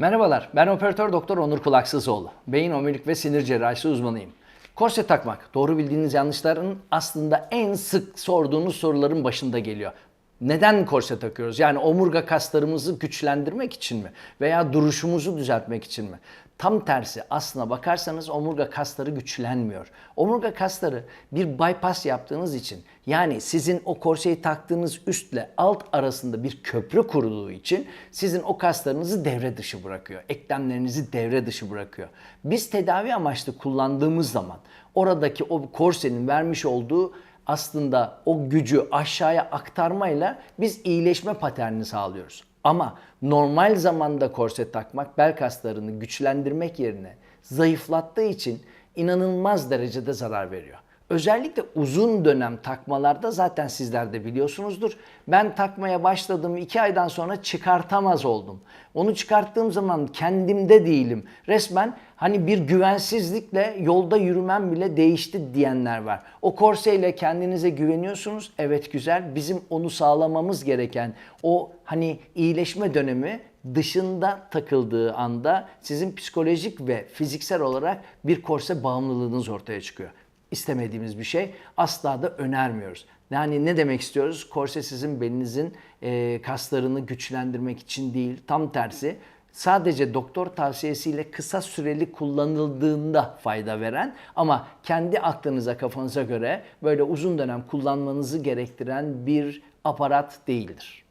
Merhabalar, ben operatör doktor Onur Kulaksızoğlu. Beyin omurilik ve sinir cerrahisi uzmanıyım. Korse takmak, doğru bildiğiniz yanlışların aslında en sık sorduğunuz soruların başında geliyor. Neden korse takıyoruz? Yani omurga kaslarımızı güçlendirmek için mi? Veya duruşumuzu düzeltmek için mi? Tam tersi aslına bakarsanız omurga kasları güçlenmiyor. Omurga kasları bir bypass yaptığınız için yani sizin o korseyi taktığınız üstle alt arasında bir köprü kurulduğu için sizin o kaslarınızı devre dışı bırakıyor. Eklemlerinizi devre dışı bırakıyor. Biz tedavi amaçlı kullandığımız zaman oradaki o korsenin vermiş olduğu aslında o gücü aşağıya aktarmayla biz iyileşme paterni sağlıyoruz. Ama normal zamanda korset takmak bel kaslarını güçlendirmek yerine zayıflattığı için inanılmaz derecede zarar veriyor. Özellikle uzun dönem takmalarda zaten sizler de biliyorsunuzdur. Ben takmaya başladığım iki aydan sonra çıkartamaz oldum. Onu çıkarttığım zaman kendimde değilim. Resmen hani bir güvensizlikle yolda yürümem bile değişti diyenler var. O korseyle kendinize güveniyorsunuz. Evet güzel. Bizim onu sağlamamız gereken o hani iyileşme dönemi dışında takıldığı anda sizin psikolojik ve fiziksel olarak bir korse bağımlılığınız ortaya çıkıyor istemediğimiz bir şey. Asla da önermiyoruz. Yani ne demek istiyoruz? Korse sizin belinizin e, kaslarını güçlendirmek için değil. Tam tersi sadece doktor tavsiyesiyle kısa süreli kullanıldığında fayda veren ama kendi aklınıza kafanıza göre böyle uzun dönem kullanmanızı gerektiren bir aparat değildir.